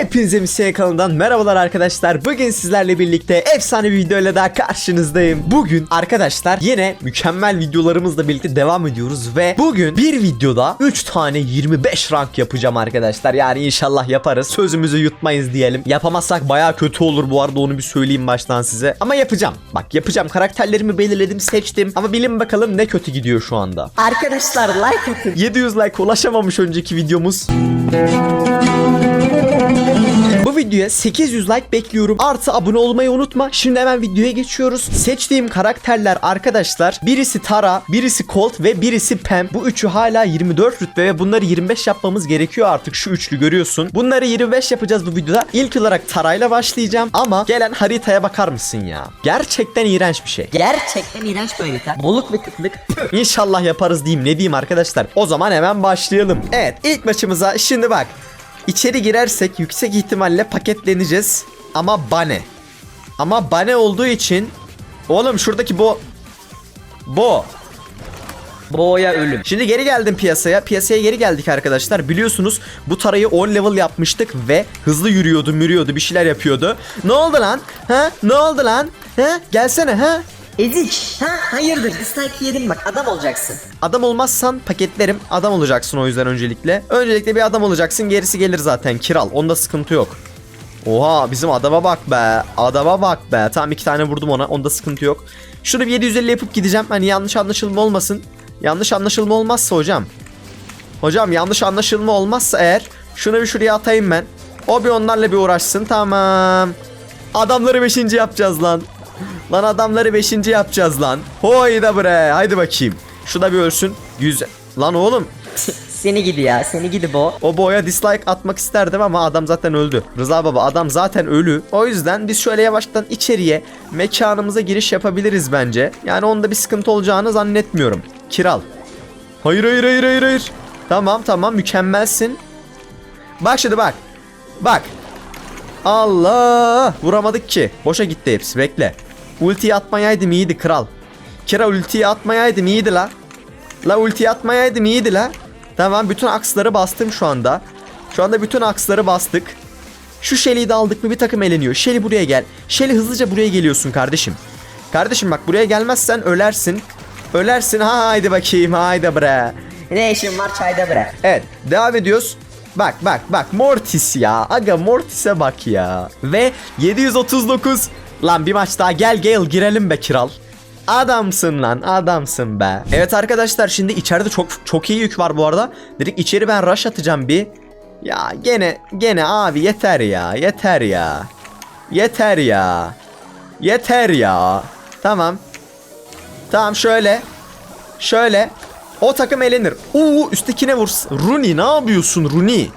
Hepinize Misyon kanalından merhabalar arkadaşlar. Bugün sizlerle birlikte efsane bir videoyla daha karşınızdayım. Bugün arkadaşlar yine mükemmel videolarımızla birlikte devam ediyoruz ve bugün bir videoda 3 tane 25 rank yapacağım arkadaşlar. Yani inşallah yaparız. Sözümüzü yutmayız diyelim. Yapamazsak baya kötü olur bu arada onu bir söyleyeyim baştan size. Ama yapacağım. Bak yapacağım. Karakterlerimi belirledim, seçtim. Ama bilin bakalım ne kötü gidiyor şu anda. Arkadaşlar like atın. 700 like ulaşamamış önceki videomuz. Videoya 800 like bekliyorum. Artı abone olmayı unutma. Şimdi hemen videoya geçiyoruz. Seçtiğim karakterler arkadaşlar birisi Tara, birisi Colt ve birisi Pam. Bu üçü hala 24 rütbe ve bunları 25 yapmamız gerekiyor artık şu üçlü görüyorsun. Bunları 25 yapacağız bu videoda. İlk olarak Tara'yla başlayacağım ama gelen haritaya bakar mısın ya? Gerçekten iğrenç bir şey. Gerçekten iğrenç bir harita. Boluk ve kıtlık. İnşallah yaparız diyeyim ne diyeyim arkadaşlar. O zaman hemen başlayalım. Evet ilk maçımıza şimdi bak. İçeri girersek yüksek ihtimalle paketleneceğiz. Ama bane. Ama bane olduğu için Oğlum şuradaki bu Bu Boğaya ölüm. Şimdi geri geldim piyasaya. Piyasaya geri geldik arkadaşlar. Biliyorsunuz bu tarayı 10 level yapmıştık ve hızlı yürüyordu, mürüyordu, bir şeyler yapıyordu. Ne oldu lan? Ha? Ne oldu lan? Ha? Gelsene ha? Ezik. Ha hayırdır dislike yedim bak adam olacaksın. Adam olmazsan paketlerim. Adam olacaksın o yüzden öncelikle. Öncelikle bir adam olacaksın. Gerisi gelir zaten. Kiral. Onda sıkıntı yok. Oha bizim adama bak be. Adama bak be. Tamam iki tane vurdum ona. Onda sıkıntı yok. Şunu bir 750 yapıp gideceğim. Hani yanlış anlaşılma olmasın. Yanlış anlaşılma olmazsa hocam. Hocam yanlış anlaşılma olmazsa eğer şunu bir şuraya atayım ben. O bir onlarla bir uğraşsın. Tamam. Adamları 5. yapacağız lan. Lan adamları 5. yapacağız lan. Hoyda bre. Haydi bakayım. Şu da bir ölsün. Güzel. Lan oğlum. seni gidi ya seni gidi bo. O boya dislike atmak isterdim ama adam zaten öldü. Rıza baba adam zaten ölü. O yüzden biz şöyle yavaştan içeriye mekanımıza giriş yapabiliriz bence. Yani onda bir sıkıntı olacağını zannetmiyorum. Kiral. Hayır hayır hayır hayır hayır. Tamam tamam mükemmelsin. Bak şimdi bak. Bak. Allah. Vuramadık ki. Boşa gitti hepsi bekle. Ultiyi atmayaydım iyiydi kral. Kira ultiyi atmayaydım iyiydi la. La ultiyi atmayaydım iyiydi la. Tamam bütün aksları bastım şu anda. Şu anda bütün aksları bastık. Şu Shelly'i de aldık mı bir takım eleniyor. Shelly buraya gel. Shelly hızlıca buraya geliyorsun kardeşim. Kardeşim bak buraya gelmezsen ölersin. Ölersin ha haydi bakayım haydi bre. Ne işin var çayda bırak. Evet devam ediyoruz. Bak bak bak Mortis ya. Aga Mortis'e bak ya. Ve 739. Lan bir maç daha gel gel girelim be kral. Adamsın lan adamsın be. Evet arkadaşlar şimdi içeride çok çok iyi yük var bu arada. Dedik içeri ben rush atacağım bir. Ya gene gene abi yeter ya yeter ya. Yeter ya. Yeter ya. Tamam. Tamam şöyle. Şöyle. O takım elenir. Oo üsttekine vur. Rooney ne yapıyorsun Rooney?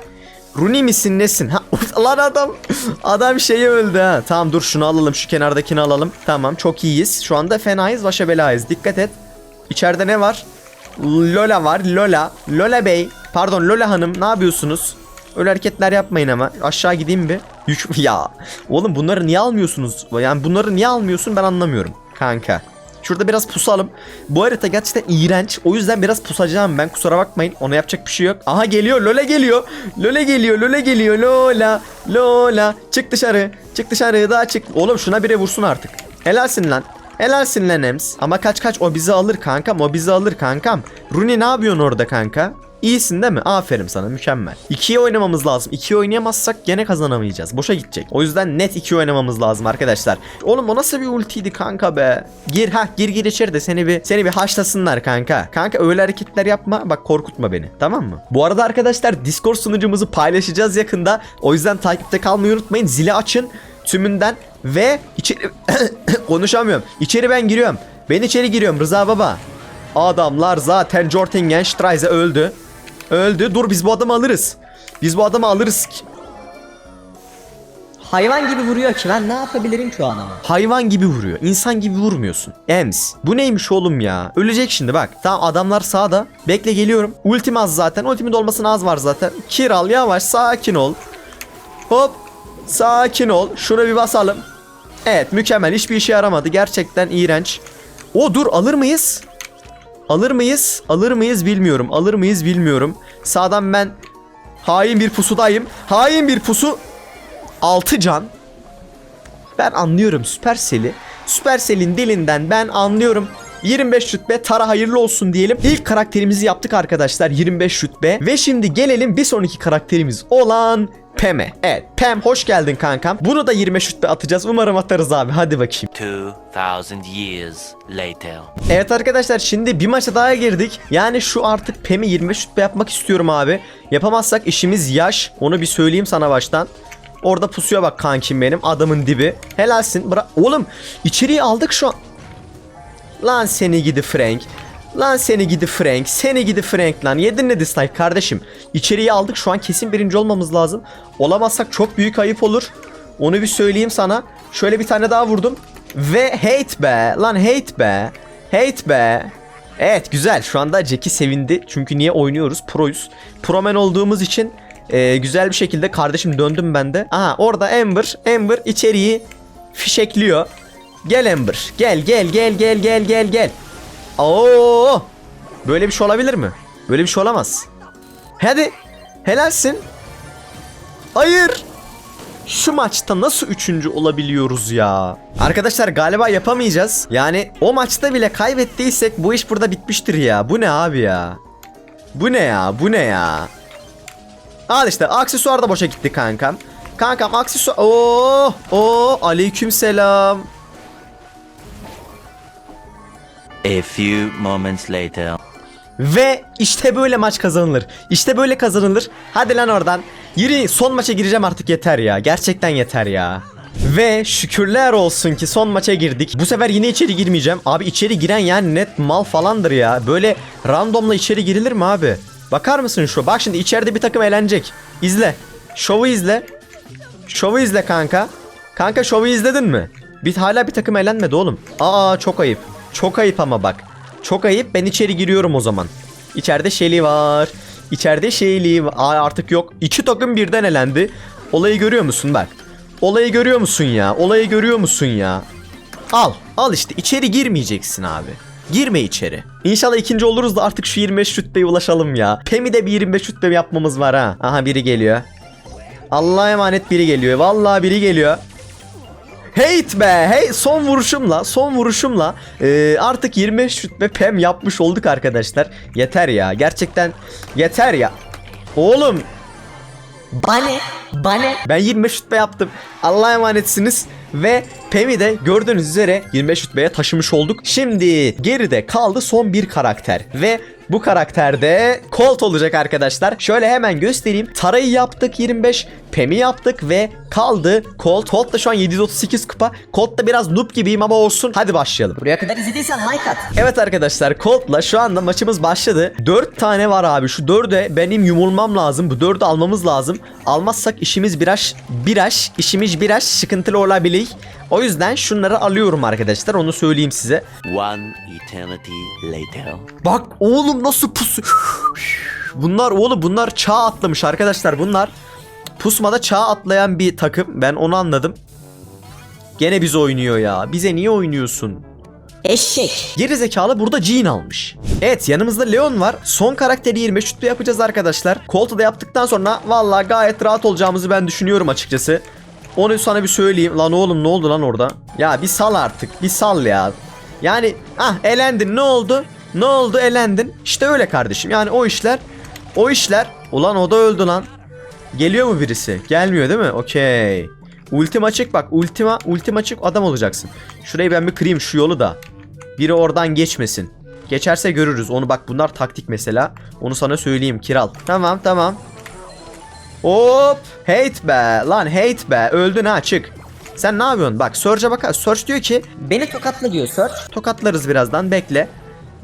Rooney misin nesin? Ha, lan adam adam şeyi öldü ha. Tamam dur şunu alalım şu kenardakini alalım. Tamam çok iyiyiz. Şu anda fenayız başa belayız. Dikkat et. İçeride ne var? Lola var. Lola. Lola Bey. Pardon Lola Hanım ne yapıyorsunuz? Öyle hareketler yapmayın ama. Aşağı gideyim bir. Yük ya. Oğlum bunları niye almıyorsunuz? Yani bunları niye almıyorsun ben anlamıyorum. Kanka. Şurada biraz pusalım. Bu harita gerçekten iğrenç. O yüzden biraz pusacağım ben. Kusura bakmayın. Ona yapacak bir şey yok. Aha geliyor. Lola geliyor. Lola geliyor. Lola geliyor. Lola. Lola. Çık dışarı. Çık dışarı. Daha çık. Oğlum şuna bire vursun artık. Helalsin lan. Helalsin lan Ems. Ama kaç kaç o bizi alır kankam. O bizi alır kankam. Rooney ne yapıyorsun orada kanka? İyisin değil mi? Aferin sana mükemmel. 2'ye oynamamız lazım. 2'ye oynayamazsak gene kazanamayacağız. Boşa gidecek. O yüzden net 2 oynamamız lazım arkadaşlar. Oğlum o nasıl bir ultiydi kanka be? Gir ha gir gir içeri de seni bir seni bir haşlasınlar kanka. Kanka öyle hareketler yapma. Bak korkutma beni. Tamam mı? Bu arada arkadaşlar Discord sunucumuzu paylaşacağız yakında. O yüzden takipte kalmayı unutmayın. Zili açın tümünden ve içeri konuşamıyorum. İçeri ben giriyorum. Ben içeri giriyorum Rıza baba. Adamlar zaten Jortingen Streise öldü. Öldü. Dur biz bu adamı alırız. Biz bu adamı alırız. Hayvan gibi vuruyor ki ben ne yapabilirim şu an ama. Hayvan gibi vuruyor. İnsan gibi vurmuyorsun. Ems. Bu neymiş oğlum ya? Ölecek şimdi bak. Tamam adamlar sağda. Bekle geliyorum. Ultim az zaten. Ultimin dolmasına az var zaten. Kiral yavaş sakin ol. Hop. Sakin ol. Şunu bir basalım. Evet mükemmel. Hiçbir işe yaramadı. Gerçekten iğrenç. O dur alır mıyız? Alır mıyız? Alır mıyız bilmiyorum. Alır mıyız bilmiyorum. Sağdan ben hain bir pusudayım. Hain bir pusu. 6 can. Ben anlıyorum Supercell'i. Supercell'in dilinden ben anlıyorum. 25 rütbe Tara hayırlı olsun diyelim. İlk karakterimizi yaptık arkadaşlar 25 rütbe. Ve şimdi gelelim bir sonraki karakterimiz olan Pem'e. Evet Pem hoş geldin kankam. Bunu da 25 rütbe atacağız. Umarım atarız abi. Hadi bakayım. 2,000 years later. Evet arkadaşlar şimdi bir maça daha girdik. Yani şu artık Pem'i 25 rütbe yapmak istiyorum abi. Yapamazsak işimiz yaş. Onu bir söyleyeyim sana baştan. Orada pusuya bak kankim benim adamın dibi. Helalsin. Bıra Oğlum içeriği aldık şu an. Lan seni gidi Frank. Lan seni gidi Frank. Seni gidi Frank lan. Yedin ne dislike kardeşim. İçeriği aldık şu an kesin birinci olmamız lazım. Olamazsak çok büyük ayıp olur. Onu bir söyleyeyim sana. Şöyle bir tane daha vurdum. Ve hate be. Lan hate be. Hate be. Evet güzel. Şu anda Jack'i sevindi. Çünkü niye oynuyoruz? Proyuz. Promen olduğumuz için e, güzel bir şekilde kardeşim döndüm ben de. Aha orada Amber. Amber içeriği fişekliyor. Gel Amber. Gel gel gel gel gel gel gel. Oo! Böyle bir şey olabilir mi? Böyle bir şey olamaz. Hadi. Helalsin. Hayır. Şu maçta nasıl üçüncü olabiliyoruz ya? Arkadaşlar galiba yapamayacağız. Yani o maçta bile kaybettiysek bu iş burada bitmiştir ya. Bu ne abi ya? Bu ne ya? Bu ne ya? Al işte aksesuar da boşa gitti kankam. Kankam aksesuar... Oo! Oo! Aleyküm selam. A few moments later. Ve işte böyle maç kazanılır. İşte böyle kazanılır. Hadi lan oradan. Yürü son maça gireceğim artık yeter ya. Gerçekten yeter ya. Ve şükürler olsun ki son maça girdik. Bu sefer yine içeri girmeyeceğim. Abi içeri giren yani net mal falandır ya. Böyle randomla içeri girilir mi abi? Bakar mısın şu? Bak şimdi içeride bir takım eğlenecek. İzle. Şovu izle. Şovu izle kanka. Kanka şovu izledin mi? Bir hala bir takım eğlenmedi oğlum. Aa çok ayıp. Çok ayıp ama bak. Çok ayıp. Ben içeri giriyorum o zaman. İçeride Shelly var. İçeride Shelly var. Artık yok. İki takım birden elendi. Olayı görüyor musun bak. Olayı görüyor musun ya? Olayı görüyor musun ya? Al. Al işte. içeri girmeyeceksin abi. Girme içeri. İnşallah ikinci oluruz da artık şu 25 rütbeye ulaşalım ya. Pemi de bir 25 rütbe yapmamız var ha. Aha biri geliyor. Allah'a emanet biri geliyor. Vallahi biri geliyor. Hate be. Hey son vuruşumla, son vuruşumla e, artık 25 rütbe pem yapmış olduk arkadaşlar. Yeter ya. Gerçekten yeter ya. Oğlum Bane. Bane. ben 25 rütbe yaptım. Allah'a emanetsiniz. Ve Pem'i de gördüğünüz üzere 25 rütbeye taşımış olduk. Şimdi geride kaldı son bir karakter. Ve bu karakterde Colt olacak arkadaşlar. Şöyle hemen göstereyim. Tara'yı yaptık 25. Pem'i yaptık ve kaldı Colt. Colt da şu an 738 kupa. Colt da biraz noob gibiyim ama olsun. Hadi başlayalım. Buraya kadar izlediysen like at. Evet arkadaşlar Colt'la şu anda maçımız başladı. 4 tane var abi. Şu 4'e benim yumulmam lazım. Bu 4'ü almamız lazım. Almazsak işimiz biraz biraz işimiz biraz sıkıntılı olabilir. O yüzden şunları alıyorum arkadaşlar. Onu söyleyeyim size. One eternity later. Bak oğlum nasıl pusu. Bunlar oğlum bunlar çağ atlamış arkadaşlar. Bunlar pusmada çağ atlayan bir takım. Ben onu anladım. Gene biz oynuyor ya. Bize niye oynuyorsun? Eşek. Geri zekalı burada Jean almış. Evet yanımızda Leon var. Son karakteri 25 şutlu yapacağız arkadaşlar. Colt'u da yaptıktan sonra vallahi gayet rahat olacağımızı ben düşünüyorum açıkçası. Onu sana bir söyleyeyim. Lan oğlum ne oldu lan orada? Ya bir sal artık. Bir sal ya. Yani ah elendin ne oldu? Ne oldu elendin? İşte öyle kardeşim. Yani o işler o işler. Ulan o da öldü lan. Geliyor mu birisi? Gelmiyor değil mi? Okey. Ultim açık bak. Ultima, ultim açık adam olacaksın. Şurayı ben bir kırayım şu yolu da. Biri oradan geçmesin. Geçerse görürüz. Onu bak bunlar taktik mesela. Onu sana söyleyeyim kiral. Tamam tamam. Hop. Hate be. Lan hate be. Öldün ha çık. Sen ne yapıyorsun? Bak Surge'a bak. Surge diyor ki Beni tokatla diyor Search. tokatlarız birazdan. Bekle.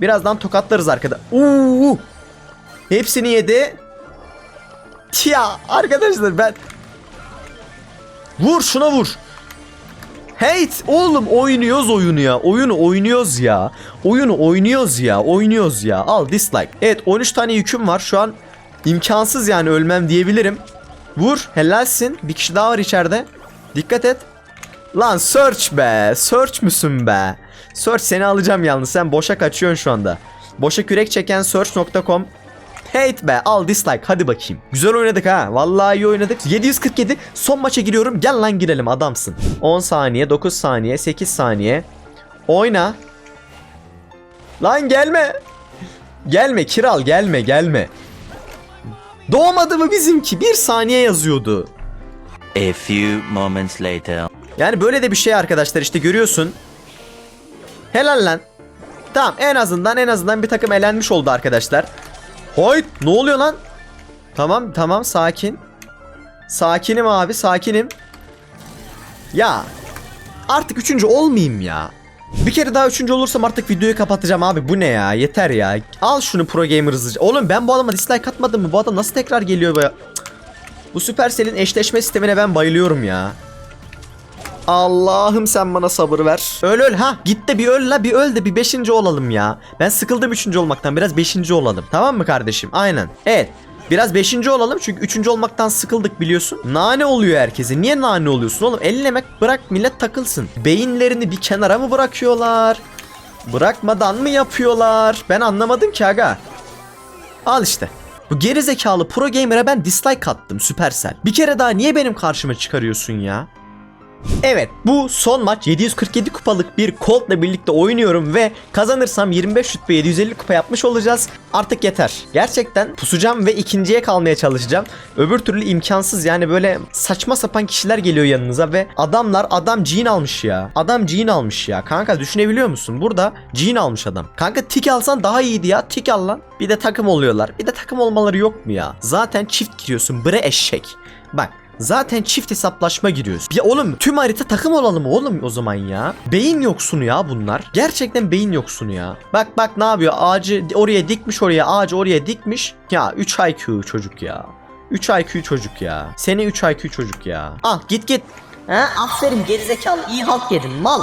Birazdan tokatlarız arkada. Uuu. Hepsini yedi. Ya arkadaşlar ben Vur şuna vur. Hate oğlum oynuyoruz oyunu ya. Oyunu oynuyoruz ya. Oyunu oynuyoruz ya. Oynuyoruz ya. Al dislike. Evet 13 tane yüküm var. Şu an imkansız yani ölmem diyebilirim. Vur helalsin. Bir kişi daha var içeride. Dikkat et. Lan search be. Search müsün be? Search seni alacağım yalnız. Sen boşa kaçıyorsun şu anda. Boşa kürek çeken search.com Hate be al dislike hadi bakayım. Güzel oynadık ha. Vallahi iyi oynadık. 747 son maça giriyorum. Gel lan girelim adamsın. 10 saniye 9 saniye 8 saniye. Oyna. Lan gelme. Gelme kiral gelme gelme. Doğmadı mı bizimki? Bir saniye yazıyordu. A few moments later. Yani böyle de bir şey arkadaşlar işte görüyorsun. Helal lan. Tamam en azından en azından bir takım elenmiş oldu arkadaşlar. Hoy ne oluyor lan? Tamam tamam sakin. Sakinim abi sakinim. Ya artık üçüncü olmayayım ya. Bir kere daha üçüncü olursam artık videoyu kapatacağım abi. Bu ne ya? Yeter ya. Al şunu Pro Gamer hızlıca. Oğlum ben bu adama dislike atmadım mı? Bu adam nasıl tekrar geliyor? Cık. Bu Supercell'in eşleşme sistemine ben bayılıyorum ya. Allah'ım sen bana sabır ver. Öl öl ha git de bir öl la bir öl de bir beşinci olalım ya. Ben sıkıldım üçüncü olmaktan biraz beşinci olalım. Tamam mı kardeşim? Aynen. Evet. Biraz beşinci olalım çünkü üçüncü olmaktan sıkıldık biliyorsun. Nane oluyor herkese. Niye nane oluyorsun oğlum? Ellemek bırak millet takılsın. Beyinlerini bir kenara mı bırakıyorlar? Bırakmadan mı yapıyorlar? Ben anlamadım ki aga. Al işte. Bu geri zekalı pro gamer'a ben dislike attım Supercell. Bir kere daha niye benim karşıma çıkarıyorsun ya? Evet bu son maç 747 kupalık bir Colt'la birlikte oynuyorum ve kazanırsam 25 rütbe 750 kupa yapmış olacağız. Artık yeter. Gerçekten pusacağım ve ikinciye kalmaya çalışacağım. Öbür türlü imkansız yani böyle saçma sapan kişiler geliyor yanınıza ve adamlar adam jean almış ya. Adam jean almış ya. Kanka düşünebiliyor musun? Burada jean almış adam. Kanka tik alsan daha iyiydi ya. Tik al lan. Bir de takım oluyorlar. Bir de takım olmaları yok mu ya? Zaten çift giriyorsun. Bre eşek. Bak Zaten çift hesaplaşma giriyoruz. Ya oğlum tüm harita takım olalım oğlum o zaman ya. Beyin yoksunu ya bunlar. Gerçekten beyin yoksunu ya. Bak bak ne yapıyor? Ağacı oraya dikmiş oraya, ağacı oraya dikmiş. Ya 3 IQ çocuk ya. 3 IQ çocuk ya. Seni 3 IQ çocuk ya. Al git git. Ha aferin gerizekalı iyi halt yedin mal.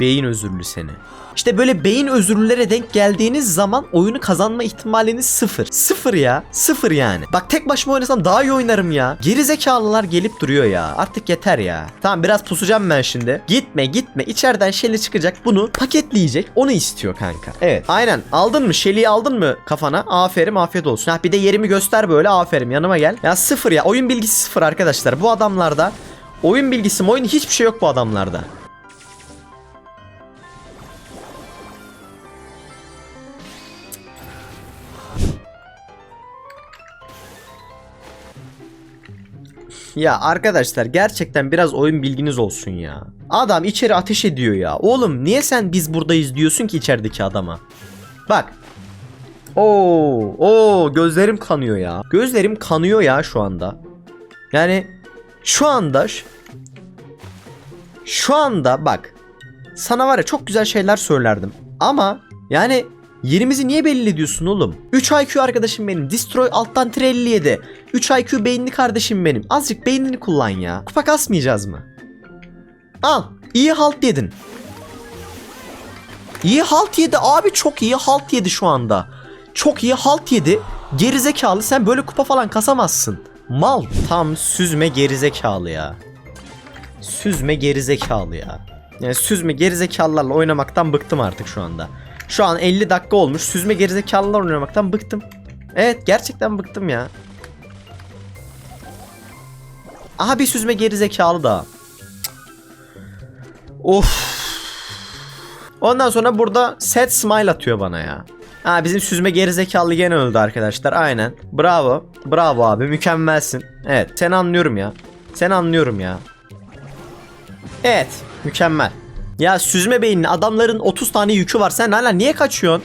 Beyin özürlü seni. İşte böyle beyin özürlülere denk geldiğiniz zaman oyunu kazanma ihtimaliniz sıfır. Sıfır ya. Sıfır yani. Bak tek başıma oynasam daha iyi oynarım ya. Geri zekalılar gelip duruyor ya. Artık yeter ya. Tamam biraz pusacağım ben şimdi. Gitme gitme. İçeriden Shelly çıkacak. Bunu paketleyecek. Onu istiyor kanka. Evet. Aynen. Aldın mı? Shelly'yi aldın mı kafana? Aferin afiyet olsun. Ha bir de yerimi göster böyle. Aferin yanıma gel. Ya sıfır ya. Oyun bilgisi sıfır arkadaşlar. Bu adamlarda oyun bilgisi oyun hiçbir şey yok bu adamlarda. Ya arkadaşlar gerçekten biraz oyun bilginiz olsun ya. Adam içeri ateş ediyor ya. Oğlum niye sen biz buradayız diyorsun ki içerideki adama? Bak. Oo, oo gözlerim kanıyor ya. Gözlerim kanıyor ya şu anda. Yani şu anda şu anda bak. Sana var ya çok güzel şeyler söylerdim. Ama yani yerimizi niye belli ediyorsun oğlum? 3 IQ arkadaşım benim. Destroy alttan tire 57. 3 IQ beyinli kardeşim benim. Azıcık beynini kullan ya. Kupa kasmayacağız mı? Al. İyi halt yedin. İyi halt yedi abi çok iyi halt yedi şu anda. Çok iyi halt yedi. Gerizekalı sen böyle kupa falan kasamazsın. Mal. Tam süzme gerizekalı ya. Süzme gerizekalı ya. Yani süzme gerizekalılarla oynamaktan bıktım artık şu anda. Şu an 50 dakika olmuş. Süzme gerizekalılar oynamaktan bıktım. Evet gerçekten bıktım ya. Aha bir süzme gerizekalı daha. Of. Ondan sonra burada set smile atıyor bana ya. Ha bizim süzme gerizekalı gene öldü arkadaşlar. Aynen. Bravo. Bravo abi. Mükemmelsin. Evet. Seni anlıyorum ya. Seni anlıyorum ya. Evet. Mükemmel. Ya süzme beyinli adamların 30 tane yükü var. Sen hala niye kaçıyorsun?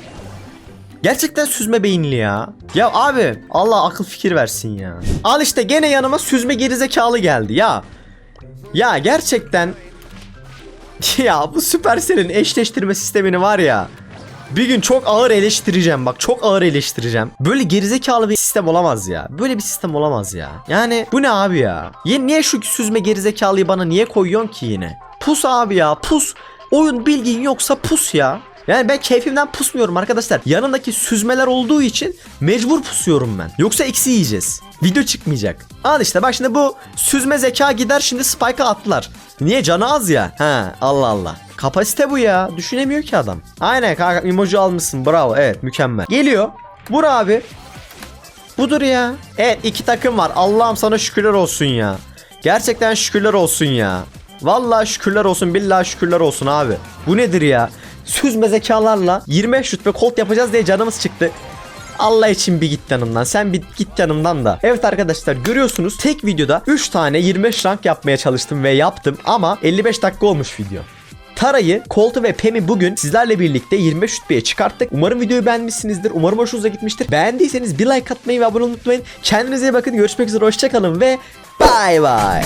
Gerçekten süzme beyinli ya. Ya abi Allah akıl fikir versin ya. Al işte gene yanıma süzme gerizekalı geldi ya. Ya gerçekten ya bu Supercell'in eşleştirme sistemini var ya. Bir gün çok ağır eleştireceğim bak çok ağır eleştireceğim. Böyle gerizekalı bir sistem olamaz ya. Böyle bir sistem olamaz ya. Yani bu ne abi ya? Ya niye şu süzme gerizekalıyı bana niye koyuyorsun ki yine? Pus abi ya pus. Oyun bilgin yoksa pus ya. Yani ben keyfimden pusmuyorum arkadaşlar. Yanındaki süzmeler olduğu için mecbur pusuyorum ben. Yoksa eksi yiyeceğiz. Video çıkmayacak. Al işte bak şimdi bu süzme zeka gider şimdi spike'a attılar. Niye canı az ya? Ha Allah Allah. Kapasite bu ya. Düşünemiyor ki adam. Aynen kanka emoji almışsın. Bravo. Evet mükemmel. Geliyor. Vur abi. Budur ya. Evet iki takım var. Allah'ım sana şükürler olsun ya. Gerçekten şükürler olsun ya. Vallahi şükürler olsun. Billahi şükürler olsun abi. Bu nedir ya? Süzme zekalarla 25 şut ve kolt yapacağız diye canımız çıktı. Allah için bir git yanımdan. Sen bir git yanımdan da. Evet arkadaşlar görüyorsunuz tek videoda 3 tane 25 rank yapmaya çalıştım ve yaptım ama 55 dakika olmuş video. Tara'yı, Colt'u ve Pem'i bugün sizlerle birlikte 25 rütbeye çıkarttık. Umarım videoyu beğenmişsinizdir. Umarım hoşunuza gitmiştir. Beğendiyseniz bir like atmayı ve abone olmayı unutmayın. Kendinize iyi bakın. Görüşmek üzere. Hoşçakalın ve bay bay.